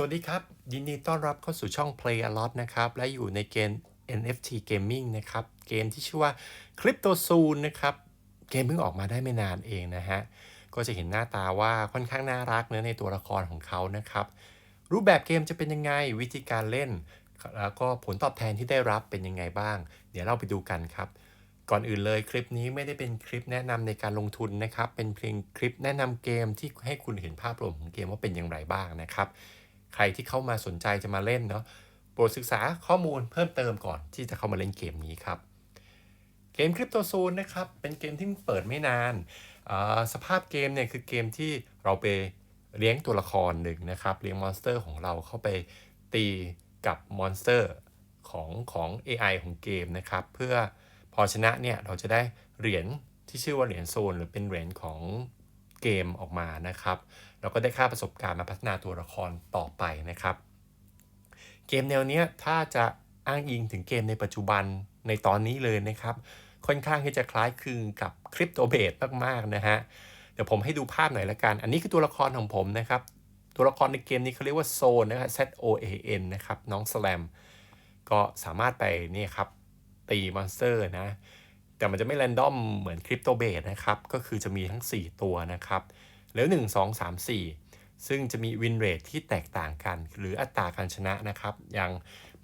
สวัสดีครับ ยินดีต้อนรับเข้าสู่ช่อง Play a lot นะครับ และอยู่ในเกม NFT Gaming นะครับ เกมที่ชื่อว่า Crypto z o o n นะครับ เกมเพิ่งออกมาได้ไม่นานเองนะฮะ ก็จะเห็นหน้าตาว่าค่อนข้างน่ารักเนื้อในตัวละครของเขานะครับ รูปแบบเกมจะเป็นยังไงวิธีการเล่น แล้วก็ผลตอบแทนที่ได้รับเป็นยังไงบ้าง เดี๋ยวเราไปดูกันครับ ก่อนอื่นเลยคลิปนี้ไม่ได้เป็นคลิปแนะนำในการลงทุนนะครับเป็นเพียงคลิปแนะนำเกมที่ให้คุณเห็นภาพรวมของเกมว่าเป็นอย่างไรบ้างนะครับ ใครที่เข้ามาสนใจจะมาเล่นเนาะโปรดศึกษาข้อมูลเพิ่มเติมก่อนที่จะเข้ามาเล่นเกมนี้ครับเกมคริปโตซูนนะครับเป็นเกมที่เปิดไม่นาน สภาพเกมเนี่ยคือเกมที่เราไปเลี้ยงตัวละครหนึ่งนะครับเลี้ยงมอนสเตอร์ของเราเข้าไปตีกับมอนสเตอร์ของของ AI ของเกมนะครับ เพื่อพอชนะเนี่ยเราจะได้เหรียญที่ชื่อว่าเหรียญโซน หรือเป็นเหรียญของเกมออกมานะครับ เราก็ได้ค่าประสบการณ์มาพัฒนาตัวละครต่อไปนะครับ เกมแนวนี้ถ้าจะอ้างอิงถึงเกมในปัจจุบันในตอนนี้เลยนะครับ ค่อนข้างที่จะคล้ายคลึงกับคริปโตเบสมากๆนะฮะเดี๋ยวผมให้ดูภาพหน่อยละกัน อันนี้คือตัวละครของผมนะครับ ตัวละครในเกมนี้เขาเรียกว่าโซนนะครับ Z O A N นะครับน้องสแลมก็สามารถไปนี่ครับตีมอนสเตอร์นะแต่มันจะไม่แรนดอมเหมือนคริปโตเบสนะครับ ก็คือจะมีทั้ง 4 ตัวนะครับ ล้ว1 2 3 4 ซึ่งจะมีวินเรทที่แตกต่างกัน หรืออัตราการชนะนะครับ อย่าง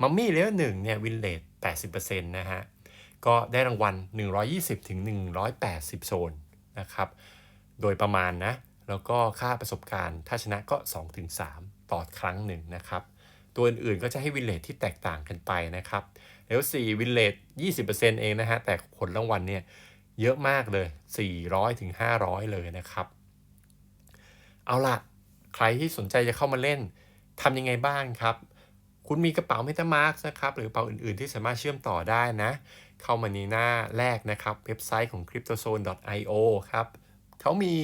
มัมมี่เลเวลหนึ่งเนี่ยวินเรท80%นะฮะ ก็ได้รางวัล 120ถึง180 โซนนะครับ โดยประมาณนะ แล้วก็ค่าประสบการณ์ ถ้าชนะก็ 2-3 ต่อครั้งหนึ่งนะครับ ตัวอื่นๆก็จะให้วินเลทที่แตกต่างกันไปนะครับแล้ว4วินเลท20%เองนะฮะ แต่ผลรางวัลเนี่ยเยอะมากเลย 400ถึง500 เลยนะครับ เอาละใครที่สนใจจะเข้ามาเล่นทำยังไงบ้างครับ คุณมีกระเป๋า MetaMask นะครับ หรือกระเป๋าอื่นๆ ที่สามารถเชื่อมต่อได้นะ เข้ามาในหน้าแรกนะครับ เว็บไซต์ของ cryptozone.io ครับเขามี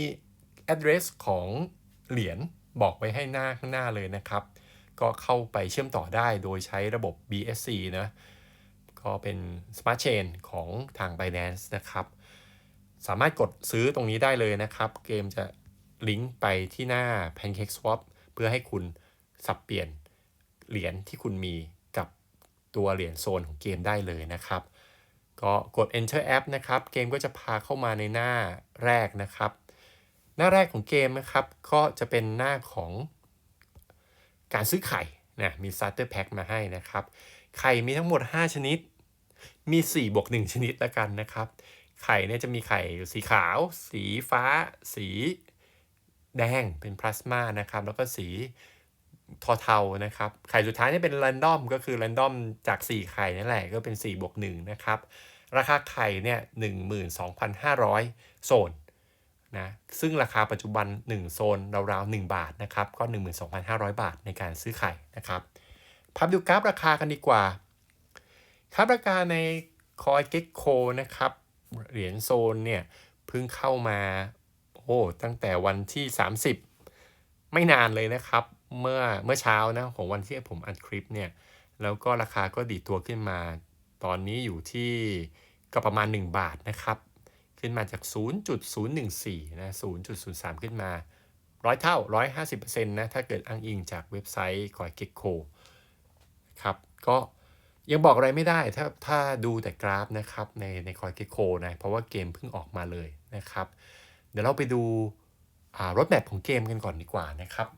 address ของเหรียญบอกไว้ให้หน้าข้างหน้าเลยนะครับ ก็เข้าไปเชื่อมต่อได้โดยใช้ระบบ BSC นะ ก็เป็น Smart Chain ของทาง Binance นะครับ สามารถกดซื้อตรงนี้ได้เลยนะครับ เกมจะ ลิงก์ไปที่หน้า PancakeSwap เพื่อให้คุณสับเปลี่ยนเหรียญที่คุณมีกับตัวเหรียญโซนของเกมได้เลยนะครับ ก็กด Enter App นะครับ เกมก็จะพาเข้ามาในหน้าแรกนะครับ หน้าแรกของเกมนะครับ ก็จะเป็นหน้าของการซื้อไข่นะมี Starter Pack มาให้นะครับ ไข่มีทั้งหมด 5 ชนิด มี4บวก1ชนิดล้วกันนะครับ ไข่เนี่ยจะมีไข่สีขาว สีฟ้า สี แดงเป็นพลาสมานะครับ แล้วก็สีทอเทานะครับ ไข่สุดท้ายนี่เป็นแรนดอมก็คือแรนดอมจาก 4 ไข่นั่นแหละก็เป็น4บวก1นะครับ ราคาไข่เนี่ย12,500 โซนนะซึ่งราคาปัจจุบัน 1 โซนราวๆ1บาทนะครับ ก็ 12,500 บาทในการซื้อไข่นะครับพับดูกราฟราคากันดีกว่า ครับราคาในคอยเก็กโคนะครับ เหรียญโซนเนี่ยเพิ่งเข้ามา อ้ตั้งแต่วันที่ 30 ไม่นานเลยนะครับ เมื่อเมื่อเช้านะของวันที่ผมอัดคลิปเนี่ยแล้วก็ราคาก็ดีตัวขึ้นมา ตอนนี้อยู่ที่ก็ประมาณ 1 บาทนะครับ ขึ้นมาจาก 0.014 นะ 0.03 ขึ้นมาร้อยเท่า 150%นะ ถ้าเกิดอ้างอิงจากเว็บไซต์คอยเก็กโคครับ ก็ยังบอกอะไรไม่ได้ ถ้าถ้าดูแต่กราฟนะครับ ในในคอยเก็กโคนะ เพราะว่าเกมเพิ่งออกมาเลยนะครับ เดี๋ยวเราไปดูรถแมพของเกมกันก่อนดีกว่านะครับ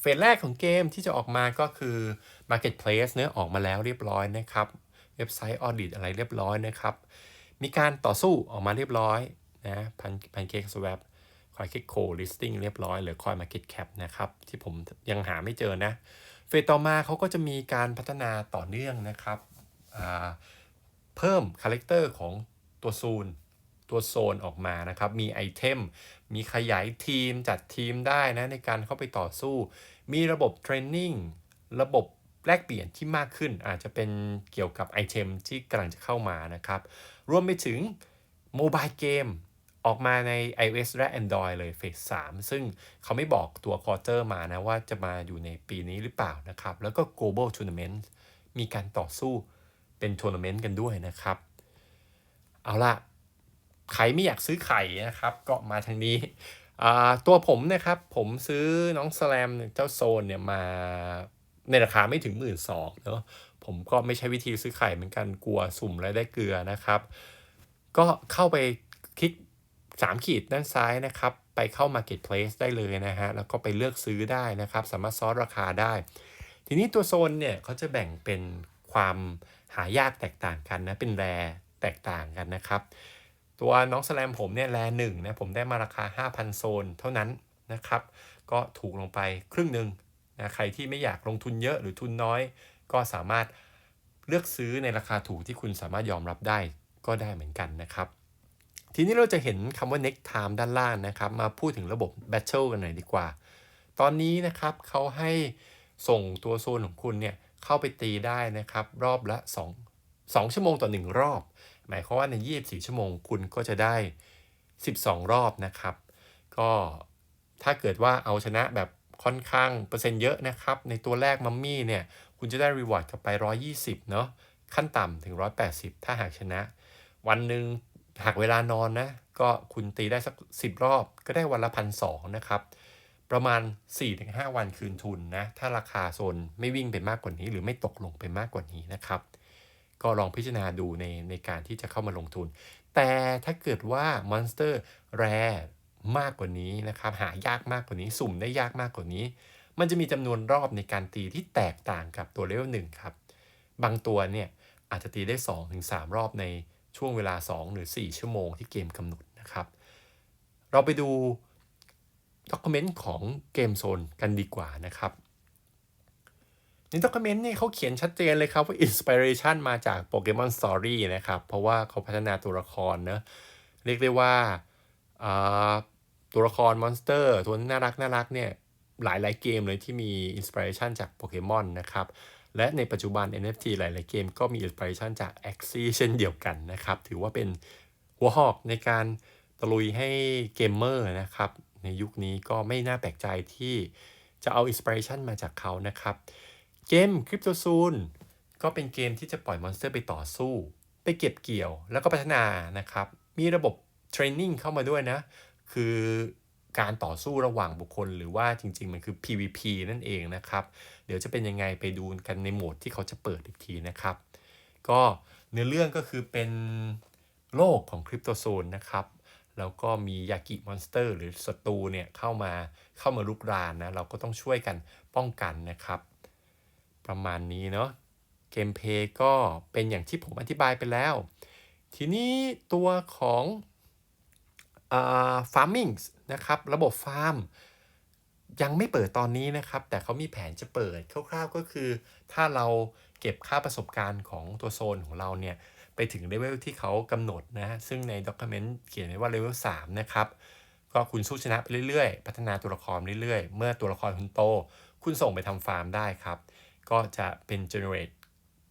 เฟสแรกของเกมที่จะออกมาก็คือ Marketplace เนื้อออกมาแล้วเรียบร้อยนะครับ เว็บไซต์ออดิตอะไรเรียบร้อยนะครับ มีการต่อสู้ออกมาเรียบร้อยนะพันพันเค้กสวปคอยคิกโคลิสติ้งเรียบร้อยหรือคอยมาเก็ตแคปนะครับ ที่ผมยังหาไม่เจอนะ เฟสต่อมาเขาก็จะมีการพัฒนาต่อเนื่องนะครับ เพิ่มคาแรคเตอร์ของตัวซูน ตัวโซนออกมานะครับ มีไอเทม มีขยายทีมจัดทีมได้นะในการเข้าไปต่อสู้ มีระบบเทรนนิ่ง ระบบแลกเปลี่ยนที่มากขึ้น อาจจะเป็นเกี่ยวกับไอเทมที่กำลังจะเข้ามานะครับ รวมไปถึงโมบายเกมออกมาใน iOS และ Android เลยเฟส3ซึ่งเขาไม่บอกตัวคอร์เตอร์มานะว่าจะมาอยู่ในปีนี้หรือเปล่านะครับ แล้วก็ global tournament มีการต่อสู้เป็นทัวร์นาเมนต์กันด้วยนะครับ เอาละ ใครไม่อยากซื้อไข่นะครับก็มาทางนี้อ่าตัวผมนะครับผมซื้อน้องสแลมเจ้าโซนเนี่ยมาในราคาไม่ถึงหมื่นสองเนาะผมก็ไม่ใช่วิธีซื้อไข่เหมือนกันกลัวสุ่มแล้วได้เกลือนะครับ ก็เข้าไปคลิก 3 ขีดด้านซ้ายนะครับ ไปเข้า Marketplace ได้เลยนะฮะ แล้วก็ไปเลือกซื้อได้นะครับ สามารถซอสราคาได้ ทีนี้ตัวโซนเนี่ยเขาจะแบ่งเป็นความหายากแตกต่างกันนะ เป็นแรแตกต่างกันนะครับ ตัวน้องสลมผมเนี่ยแรหนึ่งนะผมได้มาราคา 5,000 โซนเท่านั้นนะครับ ก็ถูกลงไปครึ่งหนึ่งนะใครที่ไม่อยากลงทุนเยอะหรือทุนน้อย ก็สามารถเลือกซื้อในราคาถูกที่คุณสามารถยอมรับได้ก็ได้เหมือนกันนะครับ ทีนี้เราจะเห็นคำว่า next time ด้านล่างนะครับ มาพูดถึงระบบ battle กันหน่อยดีกว่า ตอนนี้นะครับเขาให้ส่งตัวโซนของคุณเนี่ยเข้าไปตีได้นะครับ รอบละ 2 2 ชั่วโมงต่อ 1 รอบ หมายความว่าใน 24 ชั่วโมงคุณก็จะได้ 12 รอบนะครับ ก็ถ้าเกิดว่าเอาชนะแบบค่อนข้างเปอร์เซ็นต์เยอะนะครับ ในตัวแรกมัมมี่เนี่ย คุณจะได้รีวอร์ดกลับไป 120 เนาะขั้นต่ำถึง 180 ถ้าหากชนะ วันหนึ่งหากเวลานอนนะ ก็คุณตีได้สัก 10 รอบ ก็ได้วันละพันสองนะครับ ประมาณ 4-5 วันคืนทุนนะ ถ้าราคาโซนไม่วิ่งไปมากกว่านี้ หรือไม่ตกลงไปมากกว่านี้นะครับ ก็ลองพิจารณาดูในในการที่จะเข้ามาลงทุน แต่ถ้าเกิดว่ามอนสเตอร์แรมากกว่านี้นะครับหายากมากกว่านี้ สุ่มได้ยากมากกว่านี้ มันจะมีจำนวนรอบในการตีที่แตกต่างกับตัวเลเวลหนึ่งครับ บางตัวเนี่ยอาจจะตีได้ 2-3 รอบในช่วงเวลา 2 หรือ 4 ชั่วโมงที่เกมกำหนดนะครับ เราไปดูด็อกิเมนต์ของเกมโซนกันดีกว่านะครับ ในด็อกเมนต์เนี่ยเขาเขียนชัดเจนเลยครับว่าอินสปิเรชันมาจากโปเกมอนสตอรี่นะครับ เพราะว่าเขาพัฒนาตัวละครเนะเรียกได้ว่าตัวละครมอนสเตอร์ตัวน่ารักน่ารักเนี่ยหลายหลายเกมเลยที่มีอินสปิเรชันจากโปเกมอนนะครับ และในปัจจุบัน NFT หลาย ๆ เกมก็มีอินสปิเรชันจาก a x i เช่นเดียวกันนะครับ ถือว่าเป็นหัวหอกในการตะลุยให้เกมเมอร์นะครับ ในยุคนี้ก็ไม่น่าแปลกใจที่จะเอาอินสปิเรชันมาจากเขานะครับ เกม Crypto z o o n ก็เป็นเกมที่จะปล่อยมอนสเตอร์ไปต่อสู้ ไปเก็บเกี่ยวแล้วก็พัฒนานะครับ มีระบบเทรนนิ่งเข้ามาด้วยนะ คือการต่อสู้ระหว่างบุคคล หรือว่าจริง ๆ มันคือ PVP นั่นเองนะครับ เดี๋ยวจะเป็นยังไงไปดูกันในโหมดที่เขาจะเปิดอีกทีนะครับ ก็เนื้อเรื่องก็คือเป็นโลกของคริปโตโซนนะครับ แล้วก็มียากิมอนสเตอร์ หรือศัตรูเนี่ยเข้ามาเข้ามาลุกรานนะ เราก็ต้องช่วยกันป้องกันนะครับ ประมาณนี้เนาะเกมเพย์ก็เป็นอย่างที่ผมอธิบายไปแล้ว ทีนี้ตัวของฟาร์มิงนะครับ ระบบฟาร์ม ยังไม่เปิดตอนนี้นะครับ แต่เขามีแผนจะเปิดคร่าวๆก็คือ ถ้าเราเก็บค่าประสบการณ์ของตัวโซนของเราเนี่ย ไปถึงเลเวลที่เขากำหนดนะ ซึ่งในด็อกิเมนต์เขียนไว้ว่าเลเวล3นะครับ ก็คุณสู้ชนะไปเรื่อยๆ พัฒนาตัวละครเรื่อยๆ เมื่อตัวละครคุณโต คุณส่งไปทำฟาร์มได้ครับ ก็จะเป็น generate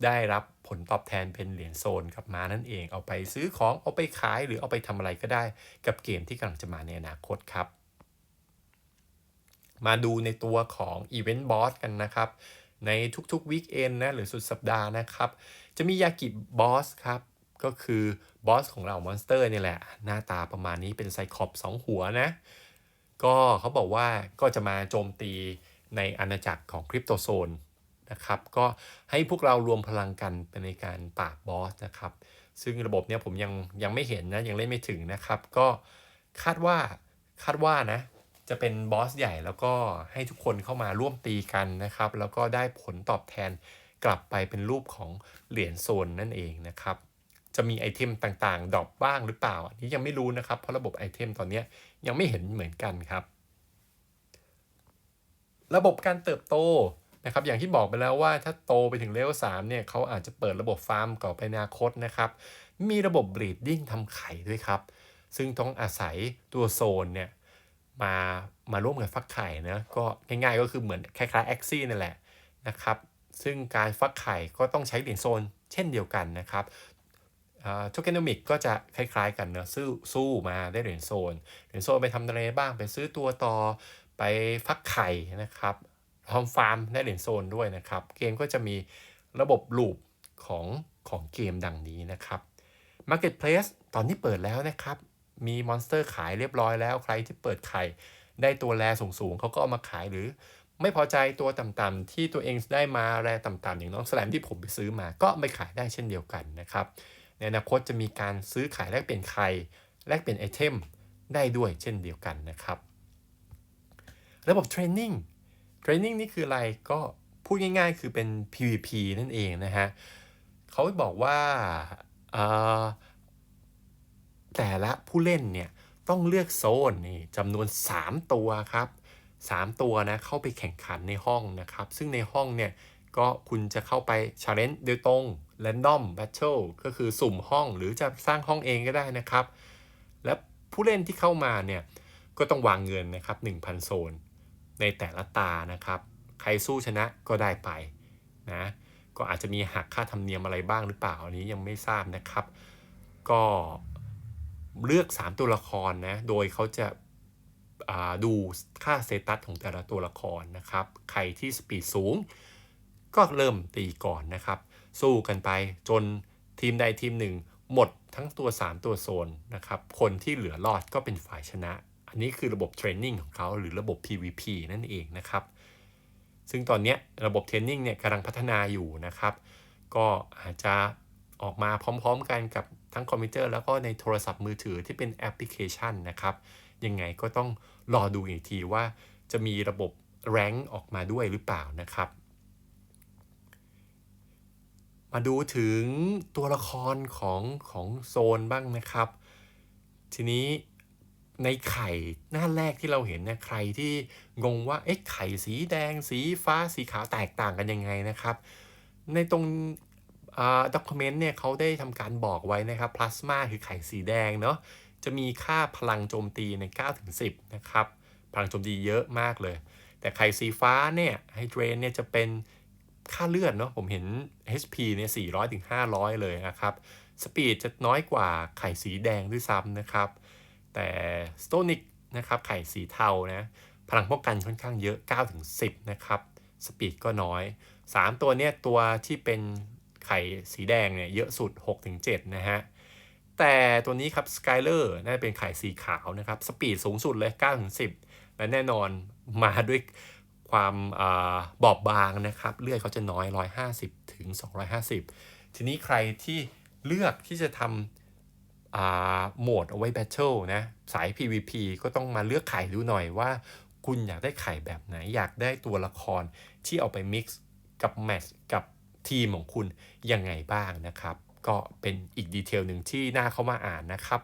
ได้รับผลตอบแทนเป็นเหรียญโซนกลับมานั่นเอง เอาไปซื้อของเอาไปขายหรือเอาไปทำอะไรก็ได้กับเกมที่กำลังจะมาในอนาคตครับ มาดูในตัวของ Event Boss กันนะครับ ในทุกๆวีคเอนนะหรือสุดสัปดาห์นะครับ จะมียากิบบอสครับก็คือบอสของเรามอนสเตอร์นี่แหละ หน้าตาประมาณนี้เป็นไซคอปสองหัวนะ ก็เขาบอกว่าก็จะมาโจมตีในอาณาจักรของคริปโตโซน นะครับ ก็ให้พวกเรารวมพลังกันเป็นในการปราบบอสนะครับ ซึ่งระบบเนี้ยผมยังยังไม่เห็นนะยังเล่นไม่ถึงนะครับ ก็คาดว่าคาดว่านะจะเป็นบอสใหญ่แล้วก็ให้ทุกคนเข้ามาร่วมตีกันนะครับ แล้วก็ได้ผลตอบแทนกลับไปเป็นรูปของเหรียญโซนนั่นเองนะครับ จะมีไอเทมต่างๆดรอปบ้างหรือเปล่า อันนี้ยังไม่รู้นะครับ เพราะระบบไอเทมตอนนี้ยังไม่เห็นเหมือนกันครับ ระบบการเติบโต นะครับอย่างที่บอกไปแล้วว่าถ้าโตไปถึงเลเวล3เนี่ยเขาอาจจะเปิดระบบฟาร์มก่อไปอนาคตนะครับ มีระบบบรีดดิ้งทำไข่ด้วยครับ ซึ่งต้องอาศัยตัวโซนเนี่ยมามาร่วมกันฟักไข่นะก็ง่ายๆก็คือเหมือนคล้ายๆแอคซี่นั่นแหละนะครับ ซึ่งการฟักไข่ก็ต้องใช้เหรียญโซนเช่นเดียวกันนะครับโทเกนอมิกก็จะคล้ายๆกันเนะสู้สู้มาได้เหรียญโซน เหรียญโซนไปทำอะไรบ้าง ไปซื้อตัวต่อไปฟักไข่นะครับ ทำฟาร์มได้เหรียญโซนด้วยนะครับ เกมก็จะมีระบบลูปของของเกมดังนี้นะครับ Marketplace ตอนนี้เปิดแล้วนะครับ มีมอนสเตอร์ขายเรียบร้อยแล้ว ใครที่เปิดไข่ได้ตัวแรสูงๆเขาก็เอามาขายหรือไม่พอใจตัวต่ำๆที่ตัวเองได้มาแรต่ำๆอย่างน้องแสลมที่ผมไปซื้อมาก็ไปขายได้เช่นเดียวกันนะครับ ในอนาคตจะมีการซื้อขายแลกเปลี่ยนไข่แลกเปลี่ยนไอเทมได้ด้วยเช่นเดียวกันนะครับ ระบบเทรนนิ่ง เทรนนิ่งนี่คืออะไรก็พูดง่าย ๆ คือเป็น PVP นั่นเองนะฮะเขาบอกว่าแต่ละผู้เล่นเนี่ยต้องเลือกโซนนี่จำนวน 3 ตัวครับ 3 ตัวนะเข้าไปแข่งขันในห้องนะครับ ซึ่งในห้องเนี่ยก็คุณจะเข้าไป challenge โดยตรง random battle ก็คือสุ่มห้องหรือจะสร้างห้องเองก็ได้นะครับ และผู้เล่นที่เข้ามาเนี่ยก็ต้องวางเงินนะครับ 1,000 โซน ในแต่ละตานะครับ ใครสู้ชนะก็ได้ไปนะก็อาจจะมีหักค่าธรรมเนียมอะไรบ้างหรือเปล่าอันนี้ยังไม่ทราบนะครับ ก็เลือก 3 ตัวละครนะโดยเขาจะดูค่าเซตัสของแต่ละตัวละครนะครับ ใครที่สปีดสูง ก็เริ่มตีก่อนนะครับ สู้กันไปจนทีมใดทีมหนึ่ง หมดทั้งตัว 3 ตัวโซนนะครับ คนที่เหลือรอดก็เป็นฝ่ายชนะ อันนี้คือระบบเทรนนิ่งของเขาหรือระบบ PVP นั่นเองนะครับ ซึ่งตอนนี้ระบบเทรนนิ่งเนี่ยกำลังพัฒนาอยู่นะครับ ก็อาจจะออกมาพร้อมๆกันกับทั้งคอมพิวเตอร์แล้วก็ในโทรศัพท์มือถือที่เป็นแอปพลิเคชันนะครับ ยังไงก็ต้องรอดูอีกทีว่าจะมีระบบแรงออกมาด้วยหรือเปล่านะครับ มาดูถึงตัวละครของของโซนบ้างนะครับ ทีนี้ ในไข่หน้าแรกที่เราเห็นนะใครที่งงว่าเอ๊ะไข่สีแดง สีฟ้าสีขาวแตกต่างกันยังไงนะครับ ในตรงด็อกิเมนต์เนี่ยเขาได้ทำการบอกไว้นะครับพลาสมาคือไข่สีแดงเนาะจะมีค่าพลังโจมตีใน 9-10 นะครับ พลังโจมตีเยอะมากเลย แต่ไข่สีฟ้าเนี่ยไฮเดรนเนี่ยจะเป็นค่าเลือดเนาะผมเห็น HP เนี่ย400ถึง500 เลยนะครับ สปีดจะน้อยกว่าไข่สีแดงด้วยซ้ำนะครับ แต่สโตนิกนะครับไข่สีเทานะพลังป้องกันค่อนข้างเยอะ 9 ถึง 10 นะครับ สปีดก็น้อย 3 ตัวเนี้ยตัวที่เป็นไข่สีแดงเนี่ยเยอะสุด6-7นะฮะ แต่ตัวนี้ครับ Skyler น่าจะเป็นไข่สีขาวนะครับ สปีดสูงสุดเลย9-10 และแน่นอนมาด้วยความอบอบบางนะครับ เลือดเขาจะน้อย 150 ถึง 250 ทีนี้ใครที่เลือกที่จะทำ โหมดเอาไว้แบทเทิลนะสาย PVP ก็ต้องมาเลือกไข่ดูหน่อยว่า คุณอยากได้ไข่แบบไหน อยากได้ตัวละครที่เอาไปมิกซ์กับแมทกับทีมของคุณยังไงบ้างนะครับ ก็เป็นอีกดีเทลหนึ่งที่น่าเข้ามาอ่านนะครับ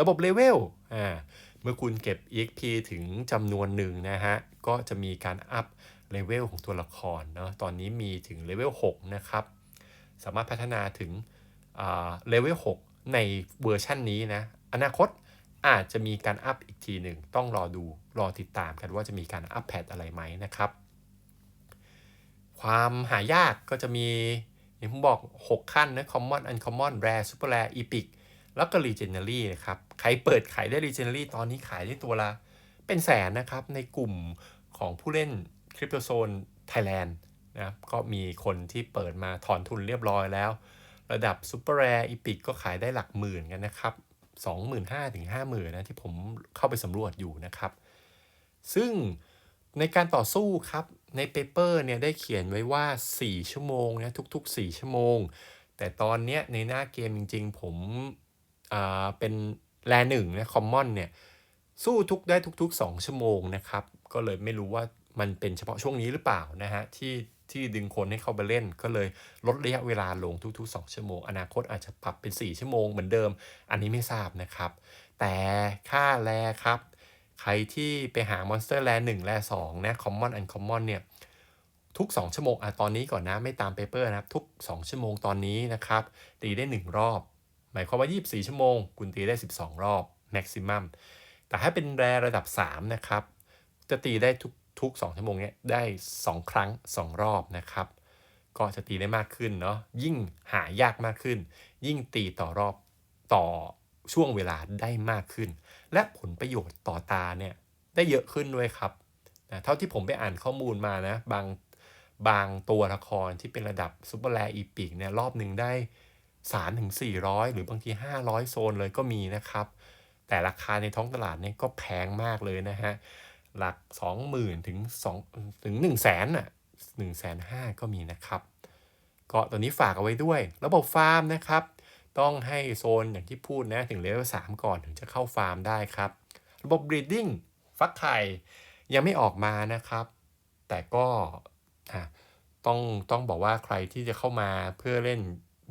ระบบเลเวลอ่าเมื่อคุณเก็บ EXP ถึงจำนวนหนึ่งนะฮะ ก็จะมีการอัพเลเวลของตัวละครเนาะตอนนี้มีถึงเลเวล6นะครับ สามารถพัฒนาถึงเลเวล6 ในเวอร์ชันนี้นะ อนาคตอาจจะมีการอัพอีกทีหนึ่ง ต้องรอดูรอติดตามกันว่าจะมีการอัพแพดอะไรไหมนะครับ ความหายากก็จะมีอย่างผมบอก 6 ขั้นนะ common uncommon rare super rare epic แล้วก็ legendary นะครับ ใครเปิดขายได้ legendary ตอนนี้ขายได้ตัวละเป็นแสนนะครับ ในกลุ่มของผู้เล่น Crypto Zone Thailand นะก็มีคนที่เปิดมาถอนทุนเรียบร้อยแล้ว ระดับ super rare epic ก็ขายได้หลักหมื่นกันนะครับ25,000ถึง50,000นะที่ผมเข้าไปสำรวจอยู่นะครับ ซึ่งในการต่อสู้ครับในเปเปอร์เนี่ยได้เขียนไว้ว่า 4 ชั่วโมงนะทุก ๆ 4 ชั่วโมง แต่ตอนเนี้ยในหน้าเกมจริง ๆ ผมอ่าเป็นแลหนึ่งนะคอมมอนเนี่ยสู้ทุกได้ทุก ๆ 2 ชั่วโมงนะครับ ก็เลยไม่รู้ว่ามันเป็นเฉพาะช่วงนี้หรือเปล่านะฮะที่ ที่ดึงคนให้เข้าไปเล่น ก็เลยลดระยะเวลาลงทุกๆ 2 ชั่วโมง อนาคตอาจจะปรับเป็น 4 ชั่วโมงเหมือนเดิม อันนี้ไม่ทราบนะครับ แต่ค่าแลครับ ใครที่ไปหามอนสเตอร์แลนหนึ่งแลสองนะคอมมอนอันคอมมอนเนี่ยทุก 2 ชั่วโมงอะตอนนี้ก่อนนะไม่ตามเปเปอร์นะครับทุก 2 ชั่วโมงตอนนี้นะครับตีได้ 1 รอบ หมายความว่า 24 ชั่วโมง คุณตีได้ 12 รอบแม็กซิมัมแต่ถ้าเป็นแรระดับ 3 นะครับ จะตีได้ทุก ทุก 2 ชั่วโมงเนี้ยได้ 2 ครั้ง 2 รอบนะครับ ก็จะตีได้มากขึ้นเนาะยิ่งหายากมากขึ้น ยิ่งตีต่อรอบต่อช่วงเวลาได้มากขึ้น และผลประโยชน์ต่อตาเนี่ยได้เยอะขึ้นด้วยครับนะเท่าที่ผมไปอ่านข้อมูลมานะบางบางตัวละครที่เป็นระดับซูเปอร์แลอีพิกเนี่ยรอบหนึ่งได้3ถึง400หรือบางที500โซนเลยก็มีนะครับ แต่ราคาในท้องตลาดเนี่ยก็แพงมากเลยนะฮะ หลัก 20,000 ถึง2ถึง 1 0 0 0 0แสนอะ1 5 0 0 0ก็มีนะครับ ก็ตัวนี้ฝากเอาไว้ด้วย ระบบฟาร์มนะครับ ต้องให้โซนอย่างที่พูดนะ ถึงเลเวล3ก่อนถึงจะเข้าฟาร์มได้ครับ ระบบ breeding ฟักไข่ยังไม่ออกมานะครับ แต่ก็ต้องต้องบอกว่าใครที่จะเข้ามาเพื่อเล่น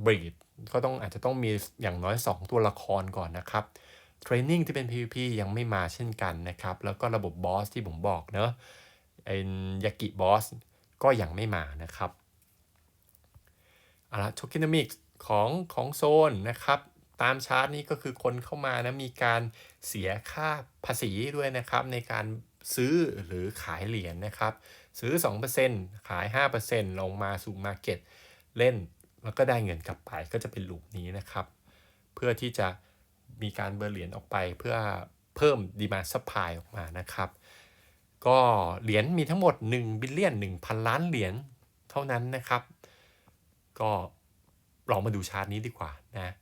breed ก็ต้องอาจจะต้องมีอย่างน้อย 2 ตัวละครก่อนนะครับ เทรนนิ่งที่เป็น PVP ยังไม่มาเช่นกันนะครับ แล้วก็ระบบบอสที่ผมบอกเนอะเอ็นยากิบอสก็ยังไม่มานะครับเอาละโทเคนมิกของของโซนนะครับตามชาร์ตนี้ก็คือคนเข้ามานะมีการเสียค่าภาษีด้วยนะครับ ในการซื้อหรือขายเหรียญนนะครับ ซื้อ 2%ขาย 5%ลงมาสู่มาร์เก็ตเล่นแล้วก็ได้เงินกลับไปก็จะเป็นลูปนี้นะครับ เพื่อที่จะ มีการเบอร์เหรียญออกไปเพื่อเพิ่มดีมาซัพพลายออกมานะครับ ก็เหรียญมีทั้งหมด1บิลเลียน1,000 ล้านเหรียญเท่านั้นนะครับ ก็ลองมาดูชาร์ตนี้ดีกว่านะ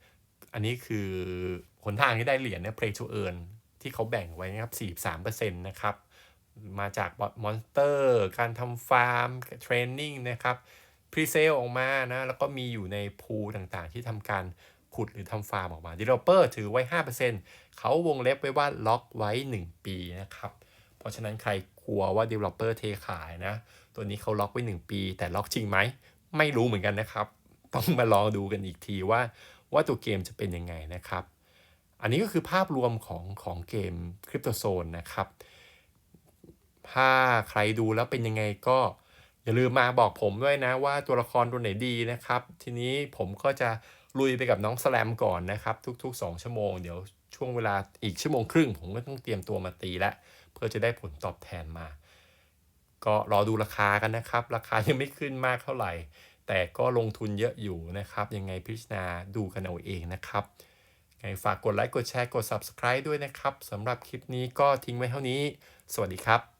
อันนี้คือหนทางที่ได้เหรียญเนี่ย play to earn ที่เขาแบ่งไว้นะครับ43%นะครับ มาจากบอทมอนสเตอร์ การทำฟาร์มเทรนนิ่งนะครับพรีเซลออกมานะ แล้วก็มีอยู่ในพูต่างๆ ที่ทำการ ขุดหรือทำฟาร์มออกมา Developer ถือไว้ 5%เขาวงเล็บไว้ว่าล็อกไว้ 1 ปีนะครับ เพราะฉะนั้นใครกลัวว่า Developer เทขายนะ ตัวนี้เขาล็อกไว้ 1 ปี แต่ล็อกจริงไหม ไม่รู้เหมือนกันนะครับ ต้องมาลองดูกันอีกทีว่าว่าตัวเกมจะเป็นยังไงนะครับ อันนี้ก็คือภาพรวมของของเกม Crypto Zone นะครับ ถ้าใครดูแล้วเป็นยังไงก็อย่าลืมมาบอกผมด้วยนะว่าตัวละครตัวไหนดีนะครับ ทีนี้ผมก็จะ ลุยไปกับน้องสแลมก่อนนะครับ ทุก ๆ 2 ชั่วโมง เดี๋ยวช่วงเวลาอีกชั่วโมงครึ่ง ผมก็ต้องเตรียมตัวมาตีแล้ว เพื่อจะได้ผลตอบแทนมา ก็รอดูราคากันนะครับ ราคายังไม่ขึ้นมากเท่าไหร่ แต่ก็ลงทุนเยอะอยู่นะครับ ยังไงพิจารณาดูกันเอาเองนะครับไงฝากกดไลค์กดแชร์กด subscribe ด้วยนะครับสำหรับคลิปนี้ก็ทิ้งไว้เท่านี้ สวัสดีครับ